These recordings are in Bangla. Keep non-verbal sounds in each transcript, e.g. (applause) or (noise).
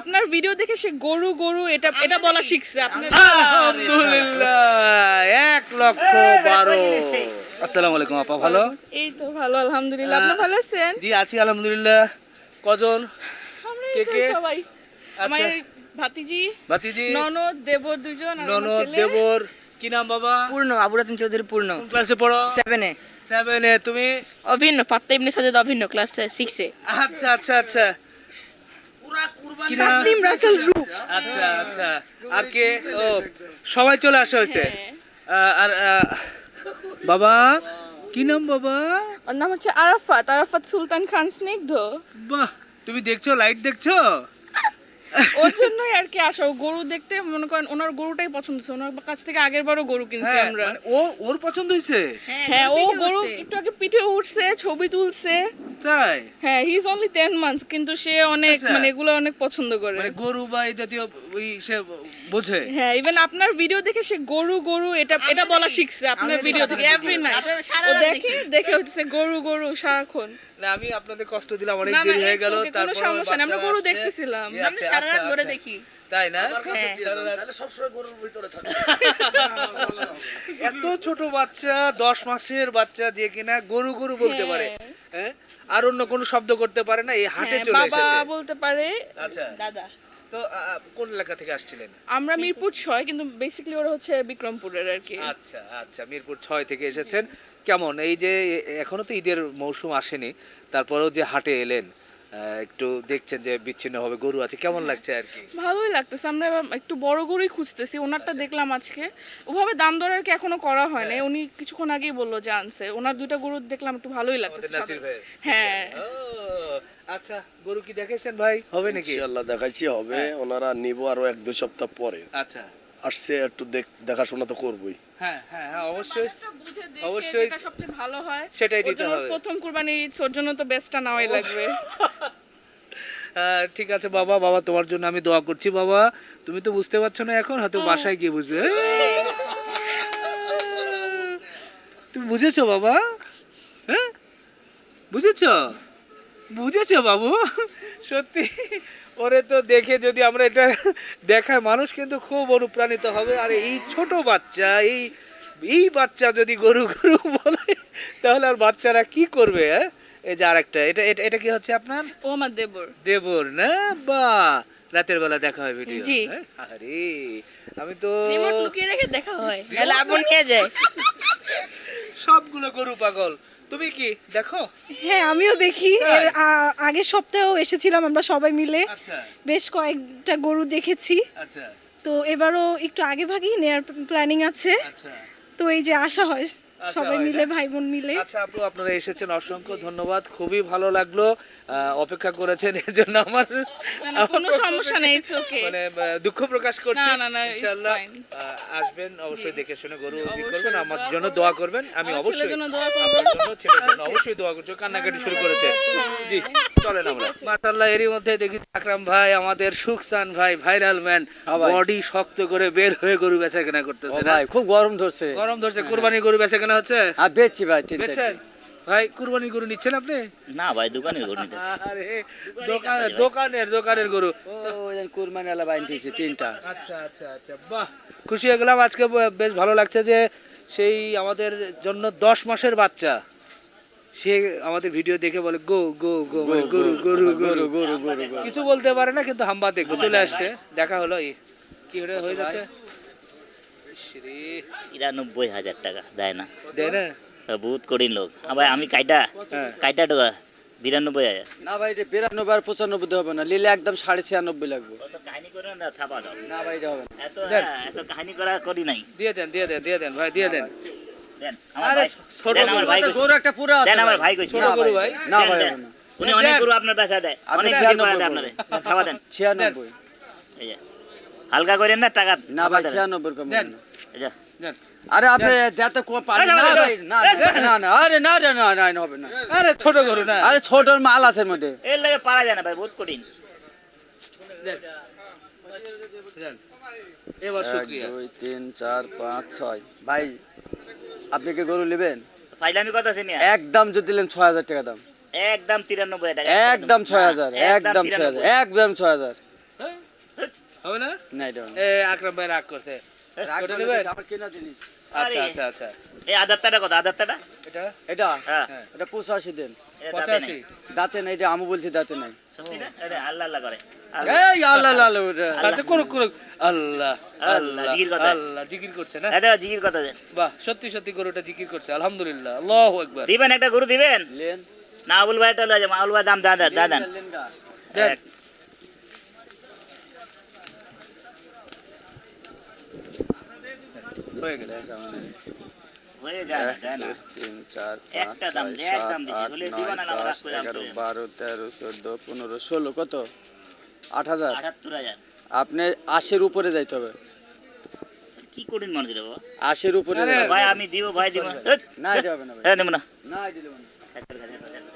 আপনার ভিডিও দেখে সে গরু গরু এটা এটা বলা শিখছে আলহামদুলিল্লাহ এক লক্ষ বারো। আসসালামু আলাইকুম আপা ভালো? এই তো ভালো আলহামদুলিল্লাহ। আপনি ভালো আছেন? জি আছি আলহামদুলিল্লাহ। কজন? কে কে? সবাই। আমার আচ্ছা। ভাতিজি ভাতিজি? ননদ দেবর দুজন আর ননদ দেবর। কি নাম বাবা? পূর্ণ আবুরাতিন চৌধুরী পূর্ণ। কোন ক্লাসে পড়ো? সেভেনে সেভেনে তুমি? অভিন্ন ফাত্তা ইবনে সাজেদ অভিন্ন ক্লাস সিক্সে আচ্ছা আচ্ছা আচ্ছা? তাসলিম রাসেল রূপ আচ্ছা আচ্ছা। আর কে? ও সবাই চলে আসা হয়েছে। হ্যাঁ। আর বাবা কি নাম বাবা? ওর নাম হচ্ছে আরাফাত আরাফাত সুলতান খান স্নিগ্ধ। বাহ তুমি দেখছ লাইট দেখছ? ওর জন্যই আর কি আসা। ও গরু দেখতে মনে করেন ওনার গরুটাই পছন্দ হয়েছে। ওনার কাছ থেকে আগের বারও গরু কিনছি হ্যাঁ, আমরা। মানে ও ওর পছন্দ হয়েছে? হ্যাঁ ও গরু একটু আগে পিঠে উঠছে ছবি তুলছে। তাই? হ্যাঁ he is only ten months কিন্তু সে অনেক আচ্ছা। মানে এগুলো অনেক পছন্দ করে। মানে গরু বা এই জাতীয় ওই সে বোঝে। হ্যাঁ ইভেন আপনার ভিডিও দেখে সে গরু গরু এটা এটা বলা শিখছে আপনার ভিডিও থেকে এভরি নাইট ও দেখে দেখে হচ্ছে গরু গরু সারাক্ষণ। না আমি আপনাদের কষ্ট দিলাম অনেক দেরি হয়ে গেল তারপর সমস্যা নেই, আমরা গরু দেখতেছিলাম। আমরা সারা রাত ধরে দেখি। তাই না? এত ছোট বাচ্চা দশ মাসের বাচ্চা যে কিনা গরু গরু বলতে পারে। হ্যাঁ। আর অন্য কোনো শব্দ করতে পারে না এই হাটে হ্যাঁ, চলে বাবা বলতে পারে আচ্ছা। দাদা। তো কোন এলাকা থেকে আসছিলেন? আমরা মিরপুর ছয় কিন্তু বেসিক্যালি ওরা হচ্ছে বিক্রমপুরের আর কি আচ্ছা আচ্ছা মিরপুর ছয় থেকে এসেছেন। কেমন এই যে এখনও তো ঈদের মৌসুম আসেনি তারপরেও যে হাটে এলেন একটু দেখছেন যে বিচ্ছিন্ন হবে গরু আছে কেমন লাগছে আর কি ভালোই লাগতেছে আমরা একটু বড় গরুই খুঁজতেছি ওনারটা দেখলাম আজকে। ওভাবে দাম দর আর কি এখনও করা হয়। না উনি কিছুক্ষণ আগেই বলল যে আনছে ওনার দুইটা গরু দেখলাম একটু ভালোই লাগতেছে? হ্যাঁ। আচ্ছা গরু কি দেখেছেন ভাই? হবে নাকি? ইনশাল্লাহ দেখাইছি হবে। ওনারা নিব আরও এক দুই সপ্তাহ পরে। আচ্ছা। আসছে একটু দেখ- দেখাশোনা তো করবই। হ্যাঁ হ্যাঁ হ্যাঁ অবশ্যই। বাজারটা বুঝে দেখে অবশ্যই। যেটা সবচেয়ে ভালো হয় সেটাই দিতে হবে। প্রথম কুরবানির ঈদ ওর জন্য তো বেস্টটা নেওয়াই লাগবে। ঠিক আছে বাবা বাবা তোমার জন্য আমি দোয়া করছি বাবা। তুমি তো বুঝতে পারছ না এখন হয়তো বাসায় গিয়ে বুঝবে। তুমি বুঝেছ বাবা? হ্যাঁ? বুঝেছ? বুঝেছ বাবু? সত্যি। ওরে তো দেখে যদি আমরা এটা দেখায় মানুষ কিন্তু খুব অনুপ্রাণিত হবে। আর এই ছোট বাচ্চা এই এই বাচ্চা যদি গরু গরু বলে তাহলে আর বাচ্চারা কি করবে হ্যাঁ? এই যে আরেকটা এটা এটা এটা কি হচ্ছে আপনার? ও আমার দেবর। দেবর না? বা রাতের বেলা দেখা হয় ভিডিও জি। হ্যাঁ? আরে আমি তো রিমোট লুকিয়ে রেখে দেখা হয়। আপন নিয়ে যায়। সবগুলো গরু পাগল। তুমি কি দেখো? হ্যাঁ আমিও দেখি। এর আ- আগের সপ্তাহেও এসেছিলাম আমরা সবাই মিলে। আচ্ছা। বেশ কয়েকটা গরু দেখেছি। আচ্ছা। তো এবারও একটু আগে ভাগেই নেয়ার প্ল্যানিং আছে। আচ্ছা। তো এই যে আসা হয় সবাই মিলে ভাই বোন মিলে। আচ্ছা আপু আপনারা এসেছেন অসংখ্য ধন্যবাদ। খুবই ভালো লাগল অপেক্ষা করেছেন এর জন্য আমার কোনো সমস্যা নেই চোখে মানে দুঃখ প্রকাশ করছি। না, না, না, ইনশাআল্লাহ আসবেন অবশ্যই দেখে শুনে গরু করবেন আমার জন্য দোয়া করবেন আমি অবশ্যই ছেলের জন্য দোয়া করব ছেলের জন্য অবশ্যই দোয়া করছি কান্নাকাটি শুরু করেছে। জি। চলেন আমরা। মাতাল্লাহ এরই মধ্যে দেখি আকরাম ভাই আমাদের সুখসান ভাই ভাইরাল ম্যান হ্যাঁ বডি শক্ত করে বের হয়ে গরু বেচা কেনা করতেছে ভাই খুব গরম ধরছে। গরম ধরছে কুরবানি গরু বেচা কেনা হচ্ছে? আর বেচছি ভাই তিন ভাই কুরবানি গরু নিচ্ছেন আপনি? না ভাই দোকানের ঘর নিতেছি। আরে দোকানের দোকানের দোকানের গরু। ও কুরবানি আলা বাইন দিয়েছে তিনটা। আচ্ছা আচ্ছা আচ্ছা বাহ। খুশি হয়ে গেলাম আজকে বেশ ভালো লাগছে যে সেই আমাদের জন্য দশ মাসের বাচ্চা। সে আমাদের ভিডিও দেখে বলে গো গো গো মানে গরু গরু গরু। গরু গরু গরু কিছু বলতে পারে না কিন্তু হাম্বা দেখব চলে আসছে। দেখা হলো এই কি হয়ে হয়ে যাচ্ছে? তিরানব্বই হাজার টাকা দেয় না। দেয় না? বহুত কঠিন লোক। আর ভাই আমি কাইটা হ্যাঁ। কাইটা টাকা বিরানব্বই হাজার। না ভাই এটা বিরানব্বই আর পঁচানব্বই হবে না লিলে একদম সাড়ে ছিয়ানব্বই লাগবে। কাহিনী করে না থাপা দাও। না ভাই এটা হবে এত হ্যাঁ, এত কাহিনী করা করি নাই। দিয়ে দেন দিয়ে দেন দিয়ে দেন ভাই দিয়ে দেন। দেন আমার ভাই দেন আমার ভাই গরু একটা পুরো আছে দেন আমার ভাই। ভাই কইছে। ছোট গরু ভাই। না ভাই দেন। হবে না। উনি অনেক গরু আপনার পেশা দেয়। অনেক ছিয়ানব্বই বিক্রি দেয় আপনারে। থাপা দেন। ছিয়ানব্বই। এই হালকা করেন না টাকা না ভাই দেন। ছিয়ানব্বই কম দেন। এই যে। আরে আপনি দেতে কো পানি। না ভাই, না না, না না। আরে না রে না না হবে না। আরে ছোট গরু না। আরে ছোট মাল আছে মধ্যে। এর লাগে পারা যায় না ভাই বহুত কঠিন। দেন। দেন। এবার শুক্রিয়া। দুই তিন চার পাঁচ ছয়। ভাই আপনি কি গরু নেবেন? ফাইলামি কথা শুনি একদম যদি দিলেন ছয় হাজার টাকা দাম। একদম তিরানব্বই টাকা। একদম ছয় হাজার একদম ছয় হাজার একদম ছয় হাজার। হ্যাঁ? হবে না? না এটা এ আকরাম ভাই রাগ করছে। রাগ ওটা নেবেন? আমার কেনা জিনিস। আচ্ছা আচ্ছা আচ্ছা। এই আদারটাটা কত? আদারটাটা এটা? এটা? হ্যাঁ। এটা পঁচাশি দেন। এটা দাঁতে পঁচাশি। নাই। দাঁতে নাই এটা আমি বলছি দাঁতে নাই। আল্লাহ আল্লাহ করে। এই আল্লাহ আল্লাহ ওটা আচ্ছা করুক করুক আল্লাহ আল্লাহ, আল্লাহ জিকির কথা। আল্লাহ জিকির করছে না? এই জিকির কথা বাহ সত্যি সত্যি গরুটা জিকির করছে আলহামদুলিল্লাহ আল্লাহু আকবার। দিবেন একটা গরু দিবেন? লেন। না আবুল ভাইটা লয়ে যাব। আবুল ভাই দাম দাদা দাদা দেন। হয়ে গেছে। বারো তেরো চোদ্দ পনেরো ষোলো কত আট হাজার। আপনি আশির উপরে যাইতে হবে। কি উপরে আরে ভাই আমি দিব ভাই দিব। না এটা না হ্যাঁ নেব না। না দিলে হবে না।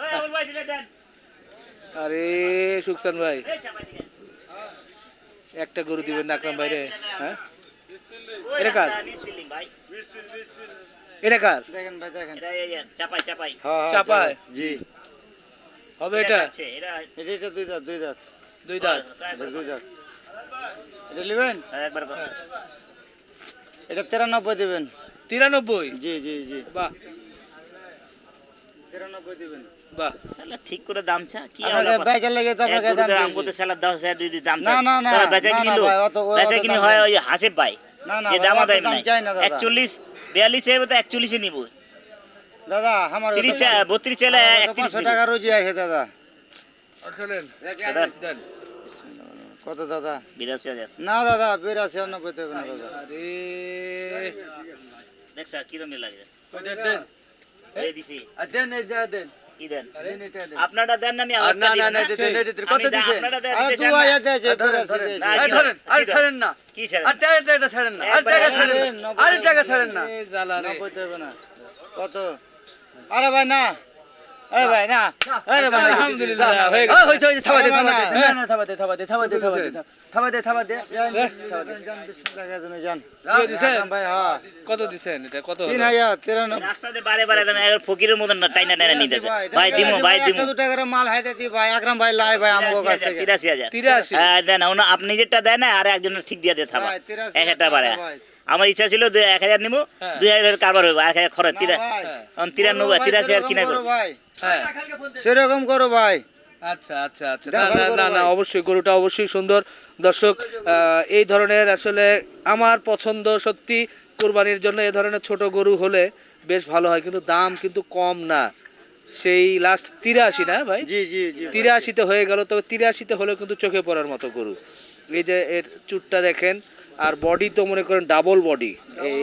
ওই আবুল ভাই দিলে দেন। আরে সুকসান ভাই। এই চাপাই দিলেন। একটা গরু দিবেন আকরাম ভাই রে। হ্যাঁ? এটা কার? এটা কার? দেখেন ভাই দেখেন। এটা এই, এই, চাপাই চাপাই। জি। হবে এটা? এটা এটা দুই দাঁত দুই দাঁত। দুই দাঁত। দুই দাঁত। এটা নেবেন? একবার এটা তিরানব্বই দেবেন। তিরানব্বই? জি জি জি। বাহ। তিরানব্বই দেবেন। বাহ। শালা ঠিক করে দাম চা কি তো আপনাকে দাম আমগো তো দিয়েছি। শালা দশ হাজার দুই দুই দাম না, না, না, বেচা কিনি লোক। বেচা হয় ওই হাসিব ভাই। যে দাম আদায় নাই। চাই দাদা। একচল্লিশ বিয়াল্লিশ চাইবে তো একচল্লিশে নিব। দাদা আমার তিরিশ বত্রিশ চাইলে পাঁচশো টাকা রোজি আছে দাদা। কত দাদা? বিরাশি হাজার। না দাদা বিরাশি নব্বই দেবে না দাদা। আরে। দেখছ কিরম লাগে। দেন? দেন দেন, দেন। দেন আপনারটা না আমি না। দেন দেন। কত আরে দিতে দু চান না? হাজার দিয়েছে ধরেন। না? আরে ছাড়েন না। কি আর টাকা টাকা ছাড়েন না। আর টাকা ছাড়েন টাকা না। কত? আরে ভাই না। এই ভাই না। আরে ভাই। আলহামদুলিল্লাহ, হয়ে গেছে। থাবা দে, থাবা দে, না, না, থাবা দে, থাবা দে, থাবা দে, থাবা দে, থাবা দে, থাবা দে। দে। কত দিছেন এটা? কত। রাস্তাতে বারে বারে ফকিরের মতন না টাইনা টাইনা নিতে ভাই, ভাই দিমু ভাই একটা দিমু। দুটা করে মাল হাইতে দি ভাই, আকরাম ভাই লাই ভাই আমগো কাছ থেকে। তিরাশি হাজার। তিরাশি? হ্যাঁ দেন ওনা- আপনি যেটা দেন না আর একজনের ঠিক দিয়ে দিয়ে থাবা ভাই, তিরাশি এক হাজার বারে আমার ইচ্ছা ছিল দুই এক হাজার নিবো হ্যাঁ। দুই হাজার কারবার হইব এক হাজার খরচ না তিরানব্বই তিরাশি হাজার কিনা। হ্যাঁ। সেরকম করো ভাই। আচ্ছা আচ্ছা আচ্ছা। না না না না অবশ্যই গরুটা অবশ্যই সুন্দর। দর্শক এই ধরনের আসলে আমার পছন্দ সত্যি কোরবানির জন্য এ ধরনের ছোট গরু হলে বেশ ভালো হয় কিন্তু দাম কিন্তু কম না। সেই লাস্ট তিরাশি না ভাই? জি জি জি তিরাশিতে হয়ে গেল তবে তিরাশিতে হলেও কিন্তু চোখে পড়ার মতো গরু। এই যে এর চুটটা দেখেন আর বডি তো মনে করেন ডাবল বডি এই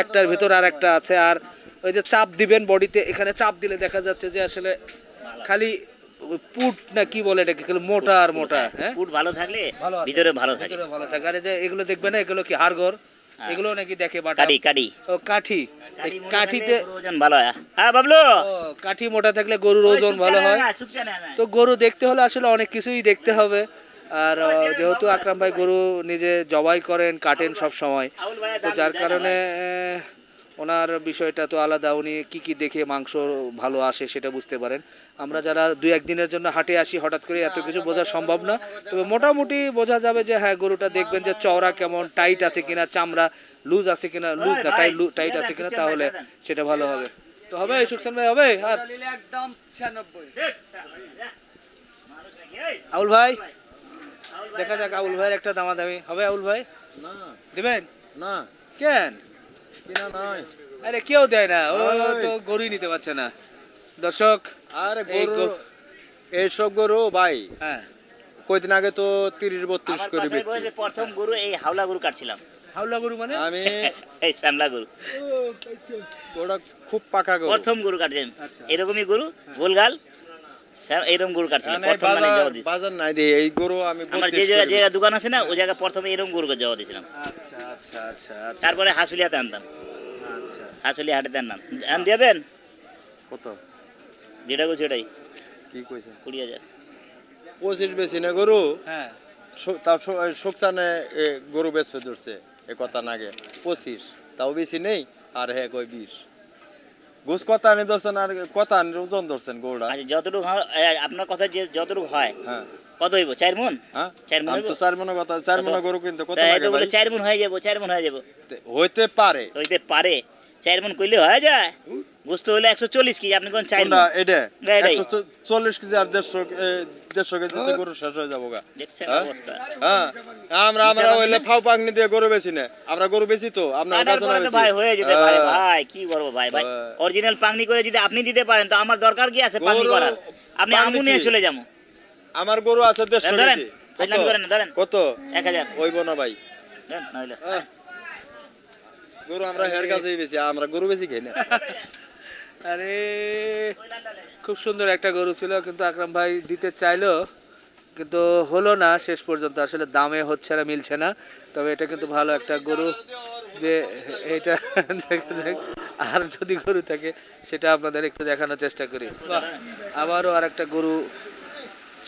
একটার ভিতর আর একটা আছে আর ওই যে চাপ দিবেন বডিতে এখানে চাপ দিলে দেখা যাচ্ছে যে আসলে খালি পুট না কি বলে এটাকে মোটা আর মোটা হ্যাঁ পুট ভালো থাকলে ভিতরে ভালো থাকে। ভিতরে ভালো থাকে। আর যে এগুলো দেখবে না এগুলো কি হাড়গর এগুলো নাকি দেখে বাটা। কাটি কাটি ও কাঠি। কাঠিতে ওজন ভালো হয়। হ্যাঁ বাবলু? কাঠি মোটা থাকলে গরুর ওজন ভালো হয়। তো গরু দেখতে হলে আসলে অনেক কিছুই দেখতে হবে। আর যেহেতু আকরাম ভাই গরু নিজে জবাই করেন কাটেন সব সময় তো যার কারণে ওনার বিষয়টা তো আলাদা উনি কি কি দেখে মাংস ভালো আসে সেটা বুঝতে পারেন। আমরা যারা দুই একদিনের জন্য হাটে আসি হঠাৎ করে এত কিছু বোঝা সম্ভব না। তবে মোটামুটি বোঝা যাবে যে হ্যাঁ গরুটা দেখবেন যে চওড়া কেমন টাইট আছে কিনা চামড়া লুজ আছে কিনা লুজ না টাইট টাইট আছে কিনা তাহলে সেটা ভালো হবে। তো হবে সুখসান ভাই হবে? আর একদম আউল ভাই দেখা যাক আউল ভাইয়ের একটা দামাদামি। হবে আউল ভাই? দিবেন? না। কেন? কিনা নয় আরে কেউ দেয় না। ও তো গরুই নিতে পারছে না। দর্শক আরে গরু এইসব গরু ভাই হ্যাঁ। কয়দিন আগে তো তিরিশ বত্রিশ করে প্রথম গরু এই হাওলা গরু কাটছিলাম। হাওলা গরু মানে? আমি (laughs) এই শ্যামলা গরু। ওটা খুব পাকা গরু। প্রথম গরু কাটছিলাম আচ্ছা। এরকমই গরু গোলগাল এরকম গরু কাটছিলাম প্রথম মানে দিয়েছি বাজার নাই দিয়ে এই গরু আমি আমার যে 32 জায়গায় করে যে দোকান আছে না ওই জায়গায় প্রথমে এরকম গরুকে জবা দিয়েছিলাম। আচ্ছা আচ্ছা আচ্ছা আচ্ছা। তারপরে হাসুলিয়াতে আনতাম। আচ্ছা। হাসুলিয়া হাটেতে আনতাম। আন দেবেন? কত? যেটা গরু সেটাই কি কইছে? কুড়ি হাজার। পঁচিশ বেশি না গরু? হ্যাঁ। তার গরু বেচতে ধরছে এ কথা নাগে পঁচিশ তাও বেশি নেই আর হ্যাঁ কই বিশ। গোস কথা আনি ধরছেন আর কথা আনি ওজন ধরছেন গরুটা আচ্ছা যতটুকু আপনার কথা যে যতটুকু হয় হ্যাঁ। কত হইব? চার মন? হ্যাঁ। চার মন তো চার মনের কথা চার মনে গরু কিন্তু কত লাগে ভাই? চার মন হয়ে যাব চার মন হয়ে যাব। হইতে পারে। হইতে পারে। চার মন কইলে হয়ে যায়। বুঝতে হলে একশো চল্লিশ কেজি আপনি কোন চার কোনটা? এটা একশো চল্লিশ কেজি আর দেড়শো দেড়শো কেজিতে গরু শেষ হয়ে যাব গা। হ্যাঁ? হ্যাঁ? আমরা আমরা হইলে ফাউ পাগনি দিয়ে গরু বেশি না। আমরা গরু বেশি তো আপনার কাছে পরে না তো ভাই যেতে পারে। ভাই কি করব ভাই? ভাই। অরিজিনাল পাংনি করে যদি আপনি দিতে পারেন তো আমার দরকার কি আছে পাংনি করার? আপনি পাংনি আমু নিয়ে চলে যাব। আমার গরু আছে দেড়শো কেজি। ধরেন। কত? এক হাজার। না ভাই। গরু আমরা হের কাছেই বেশি আমরা গরু বেশি খাই না। (laughs) আরে খুব সুন্দর একটা গরু ছিল কিন্তু আকরাম ভাই দিতে চাইলো কিন্তু হলো না শেষ পর্যন্ত। আসলে দামে হচ্ছে না মিলছে না। তবে এটা কিন্তু ভালো একটা গরু যে এটা দেখা আর যদি গরু থাকে সেটা আপনাদের একটু দেখানোর চেষ্টা করি। আবারও আর একটা গরু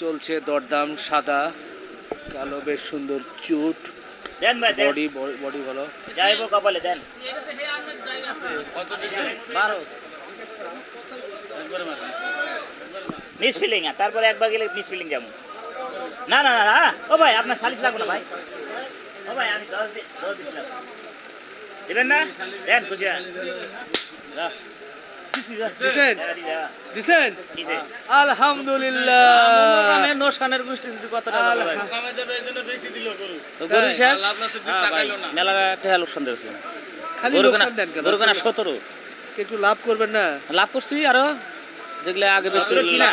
চলছে দরদাম সাদা কালো বেশ সুন্দর চুট। বডি বডি বলো যাইবো কপালে দেন। 12 মিসফিলিং আর তারপরে একবার গেলে মিসফিলিং না না না ও ভাই আপনার সালিশ না ভাই। ও ভাই আমি দশ দিন দশ না? দেন আলহামদুলিল্লাহ। লাভ করবেন না? লাভ করছি আরও। দেখলে আগে কিনা?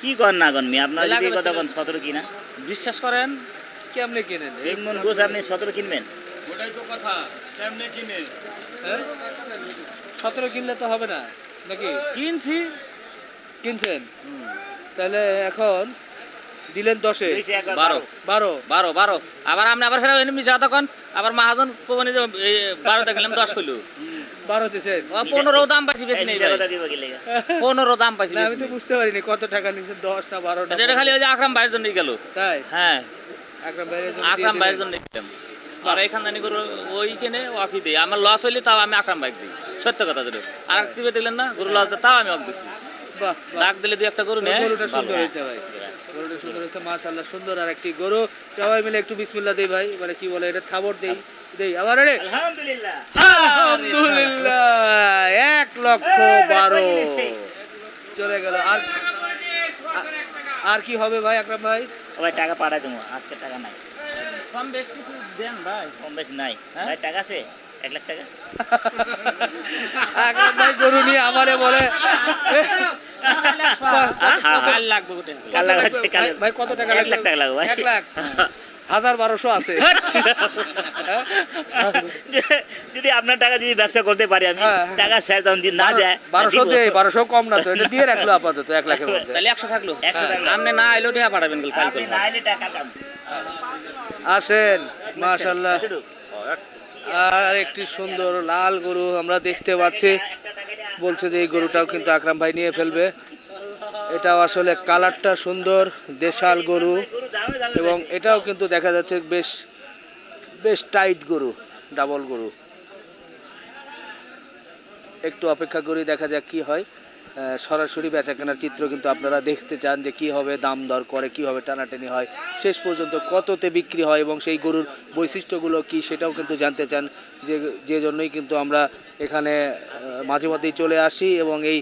কি কর না কর মি আপনার যদি কথা বলছিলেন। সতেরো কিনা? বিশ্বাস করেন? কেমনে কেনেন? তিন মন গোস আপনি সতেরো কিনবেন। হ্যাঁ? সতেরো কিনলে তো হবে না নাকি? কিনছি। কিনছেন? তাহলে এখন দিলেন দশে। বারো। বারো। বারো বারো। আবার আপনি আবার ফেরা যা তখন। আবার মাহাজন কোমানি বারো দেখলাম দশ কইলো বারো দিছেন পনেরো দাম পাইছি বেশি নেই মিশা ভাই। কথা দিব কি লেগা? পনেরো দাম পাইছি আমি তো বুঝতে পারিনি কত টাকা নিচ্ছে দশ না বারোটা এটা খালি ওই যে আকরাম বাইরের জন্যই গেল। তাই? হ্যাঁ। আকরাম ভাইয়ের জন্য আকরাম দিয়ে জন্য গেলাম। আর এখান থেকে গরু ওই কিনে ওয়াকি দিই। আমার লস হইলে তাও আমি আক্রাম বাইক দিই। সত্য কথা আর একটু টিভি দেখলেন না গরু লস তাও আমি অক দিছি। ডাক দিলে দুই একটা গরু নেয়। গরুটা সুন্দর হয়েছে ভাই। গরুটা সুন্দর হয়েছে মাশাআল্লাহ সুন্দর আর একটি গরু। সবাই মিলে একটু বিসমিল্লাহ দেই ভাই মানে কি বলে এটা থাবর দেই দেই। আবার রে আলহামদুলিল্লাহ। আলহামদুলিল্লাহ এক লক্ষ বারো। চলে গেল। আর আর কি হবে ভাই আকরাম ভাই? ভাই টাকা পাঠাই দেবো আজকে টাকা নাই। কম বেশ কিছু দেন ভাই। কম বেশি নাই। হ্যাঁ? ভাই টাকা আছে? এক লাখ টাকা? আকরাম ভাই গরু নিয়ে আমারে বলে কাল লাগবে গোটে কাল কত লাগাচ্ছে লাগবে? কাল ভাই- ভাই কত টাকা এক লাখ টাকা লাগবে এক লাখ হাজার বারোশো আছে যদি আপনার টাকা যদি ব্যবসা করতে পারি আমি হ্যাঁ, হ্যাঁ। টাকা স্যার তখন যদি না যায় বারোশো। দেয় বারোশো কম না তো এটা দিয়ে রাখল আপাতত এক লাখের মধ্যে তাহলে একশো থাকল একশো থাকল। আপনি না আইলেও টাকা পাঠাবেন কাল কাল না এলে টাকা আসেন মাশাল্লাহ আর একটি সুন্দর লাল গরু আমরা দেখতে পাচ্ছি বলছে যে এই গরুটাও কিন্তু আকরাম ভাই নিয়ে ফেলবে। এটাও আসলে কালারটা সুন্দর, দেশাল গরু এবং এটাও কিন্তু দেখা যাচ্ছে বেশ বেশ টাইট গরু, ডাবল গরু। একটু অপেক্ষা করি, দেখা যাক কি হয়। সরাসরি বেচা কেনার চিত্র কিন্তু আপনারা দেখতে চান যে কি হবে দাম দর করে কীভাবে টানাটানি হয় শেষ পর্যন্ত কততে বিক্রি হয় এবং সেই গরুর বৈশিষ্ট্যগুলো কি সেটাও কিন্তু জানতে চান। যে যে জন্যই কিন্তু আমরা এখানে মাঝে মধ্যেই চলে আসি এবং এই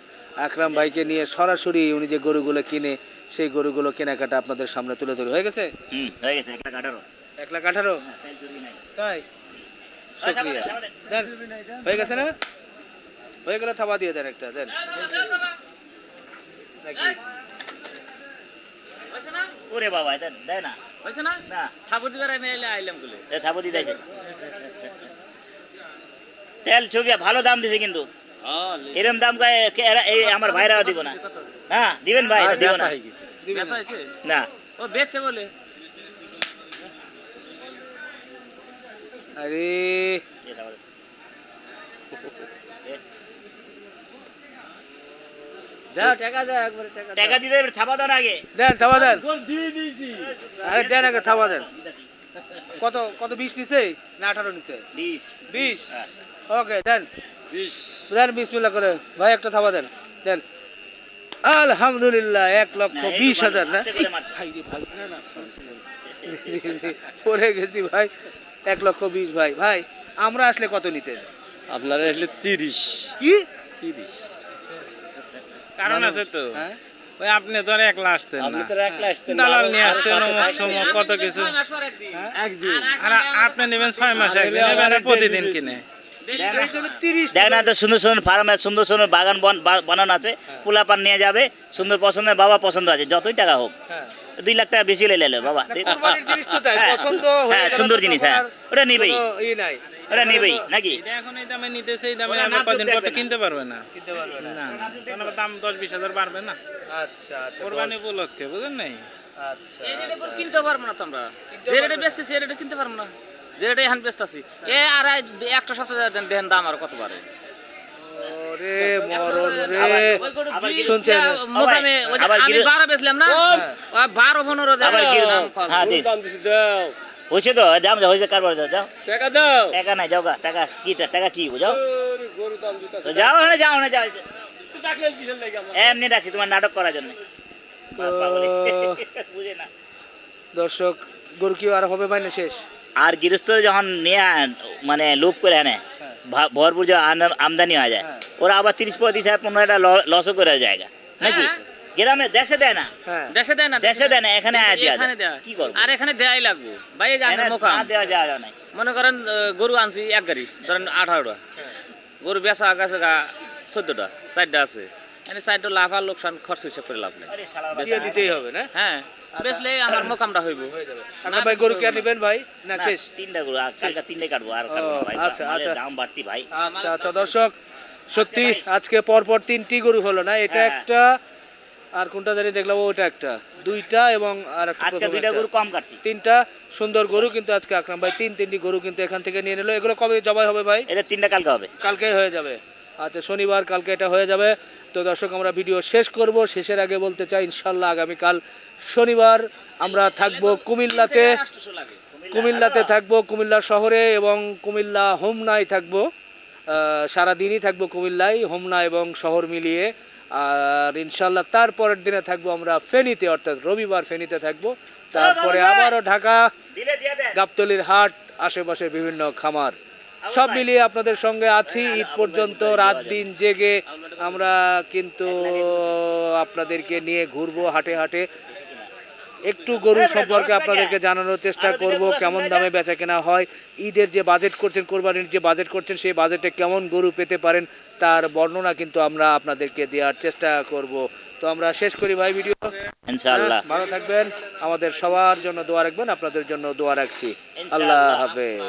আকরাম ভাইকে নিয়ে সরাসরি উনি যে গরুগুলো কিনে সেই গরুগুলো কেনাকাটা আপনাদের সামনে তুলে ধরে। হয়ে গেছে? হুম হয়ে গেছে এক লাখ আঠারো। এক লাখ আঠারো? তেল চুরি নাই। তাই? শুক্রিয়া। হয়ে গেছে না? হয়ে গেলে থাবা দিয়ে দেন একটা দেন। নাকি? ওরে বাবা এটা দেয় না। হয়েছে না? না। ঠাকুর দিবার আমি এলে আইলাম বলে এ দিয়েছে তেল ছবি ভালো দাম দিছে কিন্তু। এরম দাম গায়ে এই আমার ভাইরা দিব না। হ্যাঁ দিবেন ভাই দিব না। না? না। ও বেচছে বলে। আরে (laughs) এ থাপো দে। দাও টাকা দাও একবারে টাকা টাকা দিতে হবে, থাপা দাও আগে। দেন থাবা দেন। আরে দেন আগে থাবা দেন। কত কত বিশ নিছে? না আঠারো নিছে? বিশ। বিশ? হ্যাঁ। ওকে দেন। দেন বিসমিল্লাহ করে। ভাই একটা থাবা দেন। দেন। আলহামদুলিল্লাহ এক লক্ষ বিশ হাজার না? আস্তে করে মারো। ভাই রে ভাই না, না, পড়ে গেছি ভাই। এক লক্ষ বিশ ভাই। ভাই আমরা আসলে কত নিতেন আপনারা আসলে তিরিশ। কি? তিরিশ। কারণ আছে তো। হ্যাঁ? ওই আপনি তো আর একলা আসতেন না। দালাল নিয়ে আসতেন অমুক সমুক কত কিছু। আর আপনি নেবেন ছয় মাস একদিন এবার প্রতিদিন কিনে। না। তো সুন্দর সুন্দর ফার্মে সুন্দর সুন্দর বাগান বন- বানানো আছে। পোলা পান নিয়ে যাবে সুন্দর পছন্দের বাবা পছন্দ আছে যতই টাকা হোক। হ্যাঁ। দুই লাখ টাকা বেশি লেলে বাবা। না, কোরবানির জিনিস তো তাই হ্যাঁ, পছন্দ হয়ে হ্যাঁ গেলে সুন্দর জিনিস হ্যাঁ। ওটা নিবেই। নাই। ওটা নিবেই নাকি? এটা এখন এই দামে নিতেছে এই দামে ওরা আবার কদিন পর কিনতে পারবে না। কিনতে পারবে না। না না দাম দশ বিশ হাজার বাড়বে না। আচ্ছা আচ্ছা কোরবানি উপলক্ষে বুঝলেন নাই? আচ্ছা এই রেটে করে কিনতে পারব না তো আমরা যে রেটে বেচতেছি এই রেটে কিনতে পারব না। যে রেটে এখন বেচতেছি এ আর একটা সপ্তাহ দেন দেন দাম আর কত বাড়ে। ওরে মরণ রে। আবার বিশ শুনছেন? মোকামে ওই যে আবার আমি গিরে- বারো বেচলাম না? দেয় দাম কম। হ্যাঁ দিন। হয়েছে তো যাও যাও হয়েছে কারবার যাও যাও। টাকা দাও। টাকা নাই যাও গা টাকা কি টাকা কি যাও। যাও না যাও না যাও। এমনি ডাকছি তোমার নাটক করার জন্য। (laughs) বুঝে না। দর্শক গরু কি আর হবে ভাই না শেষ? আর গৃহস্থ যখন নিয়ে মানে লোভ করে আনে ভরপুর যে আমদানি হয়ে যায় হ্যাঁ। ওরা আবার তিরিশ পঁয়ত্রিশ হাজার পনেরো হাজার লসও করে জায়গা। নাকি? হ্যাঁ। গ্রামে দেশে দেয় না। হ্যাঁ। দেশে দেয় না দেশে দেয় না, এখানে আয়া দেয়া এখানে দেয় কি করব? আর এখানে দেয়াই লাগবে। ভাই এই যে এখানে না দেওয়া যায় না মনে করেন গরু আনছি এক গাড়ি ধরেন আঠারোটা। গরু বেচা গেছে গা চোদ্দটা চারটা আছে। এনে চারটা লাভ আর লোকসান খরচ হিসাব করে লাভ নেই। দিয়ে দিতেই হবে না? হ্যাঁ বেচলে আমার মোকামটা হইব। আপনার ভাই গরু কে আর ভাই? না না, শেষ? তিনটা গরু কালকে তিনটে কাটবো আর কাটবো ভাই। আচ্ছা, আচ্ছা। দাম বাড়তি ভাই। আচ্ছা আচ্ছা দর্শক সত্যি আজকে পরপর তিনটি গরু হলো না। এটা হ্যাঁ। একটা আর কোনটা জানি দেখলাম ওটা একটা। দুইটা এবং আর আজকে দুইটা গরু কম কাটছি। তিনটা সুন্দর গরু কিন্তু আজকে আকরাম ভাই তিন তিনটি গরু কিন্তু এখান থেকে নিয়ে নিল। এগুলো কবে জবাই হবে ভাই? এটা তিনটা কালকে হবে। কালকে হয়ে যাবে। আচ্ছা শনিবার কালকে এটা হয়ে যাবে। তো দর্শক আমরা ভিডিও শেষ করব। শেষের আগে বলতে চাই ইনশাল্লাহ আগামীকাল শনিবার আমরা থাকব কুমিল্লাতে। কুমিল্লাতে থাকব কুমিল্লা শহরে এবং কুমিল্লা হোমনায় থাকব। সারাদিনই থাকব কুমিল্লায় হোমনা এবং শহর মিলিয়ে। আর ইনশাল্লাহ তারপরের দিনে থাকব আমরা ফেনীতে অর্থাৎ রবিবার ফেনীতে থাকব। তারপরে আবারও ঢাকা গাবতলির হাট আশেপাশে বিভিন্ন খামার। সব মিলিয়ে আপনাদের সঙ্গে আছি ঈদ পর্যন্ত রাত দিন জেগে আমরা কিন্তু আপনাদেরকে নিয়ে ঘুরবো হাটে হাটে। একটু গরু সম্পর্কে আপনাদেরকে জানানোর চেষ্টা করব কেমন দামে বেচা কেনা হয় ঈদের যে বাজেট করছেন কোরবানির যে বাজেট করছেন সেই বাজেটে কেমন গরু পেতে পারেন তার বর্ণনা কিন্তু আমরা আপনাদেরকে দেওয়ার চেষ্টা করব। তো আমরা শেষ করি ভাই ভিডিও। ইনশাআল্লাহ। হ্যাঁ, ভালো থাকবেন। আমাদের সবার জন্য দোয়া রাখবেন আপনাদের জন্য দোয়া রাখছি। আল্লাহ হাফেজ।